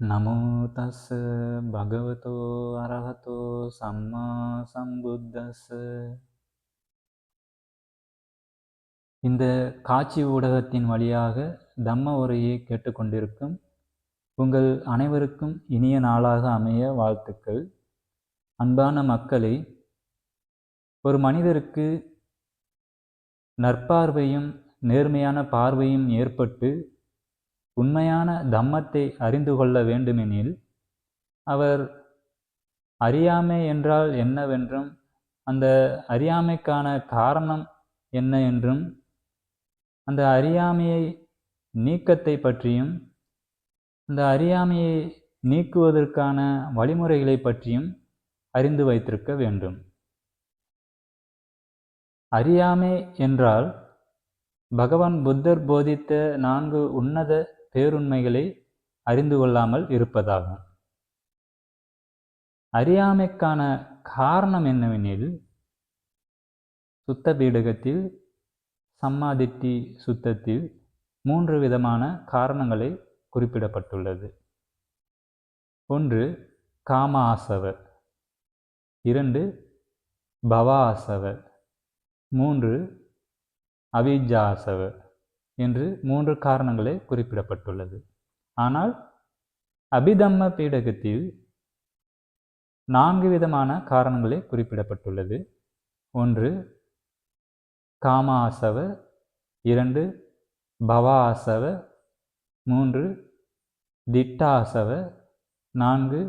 නමෝ තස් භගවතෝ අරහතෝ සම්මා සම්බුද්දස්ස இந்த காட்சி ஊடகத்தின் வழியாக தம்ம உரையை கேட்டுக்கொண்டிருக்கும் உங்கள் அனைவருக்கும் இனிய நாளாக அமைய வாழ்த்துக்கள். அன்பான மக்களே ஒரு மனிதருக்கு நற்பார்வையும் நேர்மையான பார்வையும் ஏற்பட்டு உண்மையான தம்மத்தை அறிந்து கொள்ள வேண்டுமெனில் அவர் அறியாமை என்றால் என்னவென்றும் அந்த அறியாமைக்கான காரணம் என்ன என்றும் அந்த அறியாமையை நீக்கத்தை பற்றியும் அந்த அறியாமையை நீக்குவதற்கான வழிமுறைகளை பற்றியும் அறிந்து வைத்திருக்க வேண்டும். அறியாமை என்றால் பகவான் புத்தர் போதித்த நான்கு உன்னத பேருண்மைகளை அறிந்து கொள்ளாமல் இருப்பதாகும். அறியாமைக்கான காரணம் என்னவெனில் சுத்த பீடகத்தில் சம்மாதிட்டி சுத்தத்தில் மூன்று விதமான காரணங்களை குறிப்பிடப்பட்டுள்ளது. ஒன்று காம ஆசவ இரண்டு பவ ஆசவ மூன்று அவிஜாசவர் என்று மூன்று காரணங்களே குறிப்பிடப்பட்டுள்ளது. ஆனால் அபிதம்ம பீடகத்தில் நான்கு விதமான காரணங்களே குறிப்பிடப்பட்டுள்ளது. ஒன்று காம ஆசவ இரண்டு பவ ஆசவ மூன்று திட்டாசவ நான்கு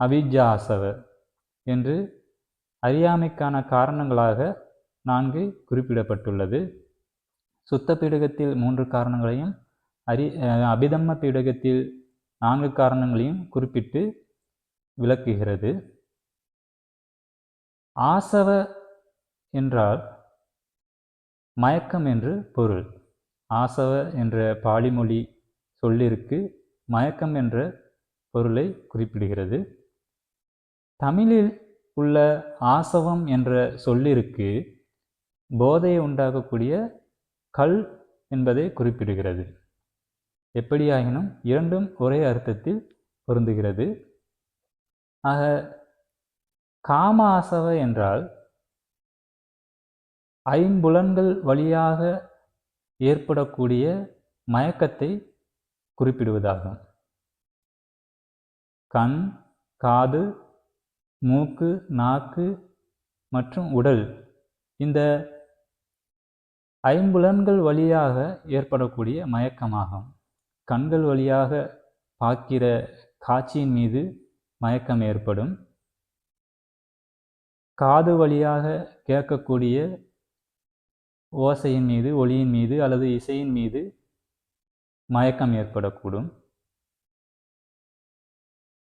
அவிஜாசவ என்று அறியாமைக்கான காரணங்களாக நான்கு குறிப்பிடப்பட்டுள்ளது. சுத்த பீடகத்தில் மூன்று காரணங்களையும் அரி அபிதம்ம பீடகத்தில் நான்கு காரணங்களையும் குறிப்பிட்டு விளக்குகிறது. ஆசவ என்றால் மயக்கம் என்று பொருள். ஆசவ என்ற பாலிமொழி சொல்லிற்கு மயக்கம் என்ற பொருளை குறிப்பிடுகிறது. தமிழில் உள்ள ஆசவம் என்ற சொல்லிற்கு போதையை உண்டாக்கக்கூடிய கல் என்பதை குறிப்பிடுகிறது. எப்படியாயினும் இரண்டும் ஒரே அர்த்தத்தில் பொருந்துகிறது. ஆக காம ஆசவ என்றால் ஐம்புலன்கள் வழியாக ஏற்படக்கூடிய மயக்கத்தை குறிப்பிடுவதாகும். கண் காது மூக்கு நாக்கு மற்றும் உடல் இந்த ஐம்புலன்கள் வழியாக ஏற்படக்கூடிய மயக்கமாகும். கண்கள் வழியாக பார்க்கிற காட்சியின் மீது மயக்கம் ஏற்படும். காது வழியாக கேட்கக்கூடிய ஓசையின் மீது ஒளியின் மீது அல்லது இசையின் மீது மயக்கம் ஏற்படக்கூடும்.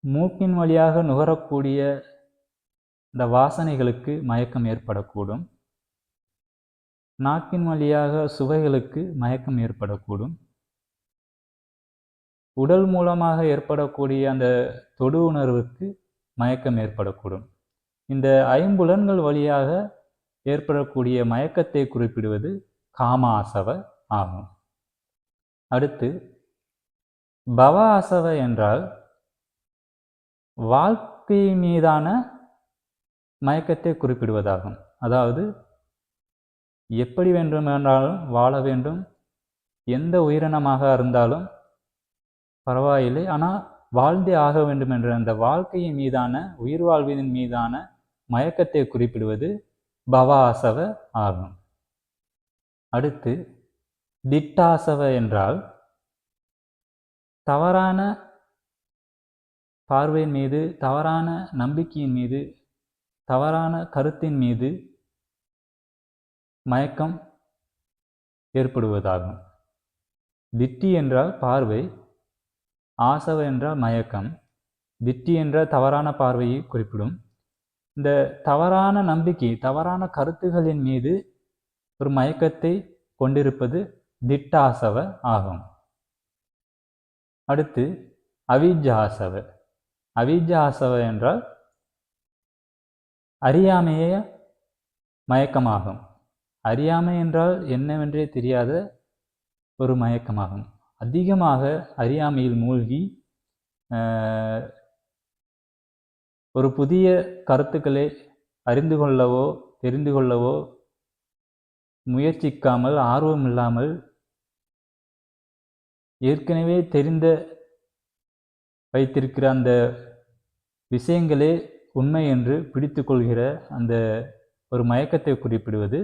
மூக்கின் வழியாக நுகரக்கூடிய இந்த வாசனைகளுக்கு மயக்கம் ஏற்படக்கூடும். நாக்கின் வழியாக சுவைகளுக்கு மயக்கம் ஏற்படக்கூடும். உடல் மூலமாக ஏற்படக்கூடிய அந்த தொடு உணர்வுக்கு மயக்கம் ஏற்படக்கூடும். இந்த ஐம்புலன்கள் வழியாக ஏற்படக்கூடிய மயக்கத்தை குறிப்பிடுவது காம ஆசவ ஆகும். அடுத்து பவ ஆசவ என்றால் வாழ்க்கை மீதான மயக்கத்தை குறிப்பிடுவதாகும். அதாவது எப்படி வேண்டுமென்றாலும் வாழ வேண்டும். எந்த உயிரினமாக இருந்தாலும் பரவாயில்லை. ஆனால் வாழ்ந்தே ஆக வேண்டும் என்ற அந்த வாழ்க்கையின் மீதான உயிர் வாழ்வின் மீதான மயக்கத்தை குறிப்பிடுவது பவாசவ ஆகும் அடுத்து திட்டாசவ என்றால் தவறான பார்வையின் மீது தவறான நம்பிக்கையின் மீது தவறான கருத்தின் மீது மயக்கம் ஏற்படுவதாகும். திட்டி என்றால் பார்வை ஆசவ என்றால் மயக்கம் திட்டி என்றால் தவறான பார்வையை குறிப்பிடும். இந்த தவறான நம்பிக்கை தவறான கருத்துகளின் மீது ஒரு மயக்கத்தை கொண்டிருப்பது திட்டாசவ ஆகும். அடுத்து அவிஜாசவ. அவிஜாசவ என்றால் அறியாமைய மயக்கமாகும். அறியாமை என்றால் என்னவென்றே தெரியாத ஒரு மயக்கமாகும். அதிகமாக அறியாமையில் மூழ்கி ஒரு புதிய கருத்துக்களை அறிந்து கொள்ளவோ தெரிந்து கொள்ளவோ முயற்சிக்காமல் ஆர்வம் இல்லாமல் ஏற்கனவே தெரிந்த வைத்திருக்கிற அந்த விஷயங்களே உண்மை என்று பிடித்து கொள்கிற அந்த ஒரு மயக்கத்தை குறிப்பிடுவது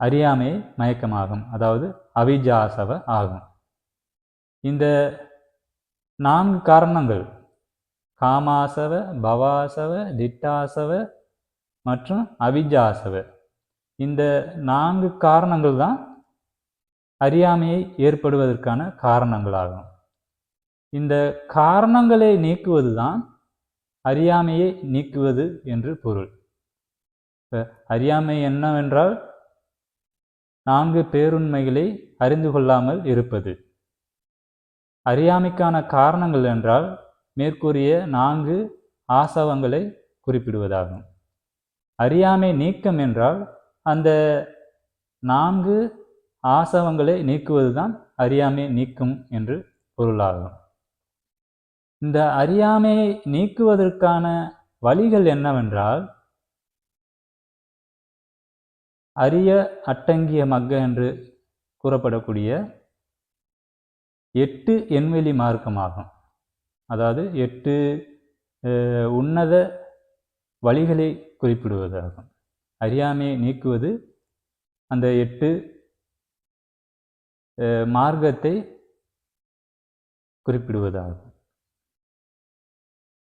அறியாமை மயக்கமாகும். அதாவது அவிஜாசவ ஆகும். இந்த நான்கு காரணங்கள் காமாசவ பவாசவ திட்டாசவ மற்றும் அவிஜாசவ. இந்த நான்கு காரணங்கள் தான் அறியாமையை ஏற்படுவதற்கான காரணங்களாகும். இந்த காரணங்களை நீக்குவது தான் அறியாமையை நீக்குவது என்று பொருள். அறியாமை என்னவென்றால் நான்கு பேருண்மைகளை அறிந்து கொள்ளாமல் இருப்பது. அறியாமைக்கான காரணங்கள் என்றால் மேற்கூறிய நான்கு ஆசவங்களை குறிப்பிடுவதாகும். அறியாமை நீக்கம் என்றால் அந்த நான்கு ஆசவங்களை நீக்குவதுதான் அறியாமை நீக்கும் என்று பொருளாகும். இந்த அறியாமையை நீக்குவதற்கான வழிகள் என்னவென்றால் அரிய அட்டங்கிய மக்க என்று கூறப்படக்கூடிய எட்டு எண்வெளி மார்க்கமாகும். அதாவது எட்டு உன்னத வழிகளை குறிப்பிடுவதாகும். அறியாமையை நீக்குவது அந்த எட்டு மார்க்கத்தை குறிப்பிடுவதாகும்.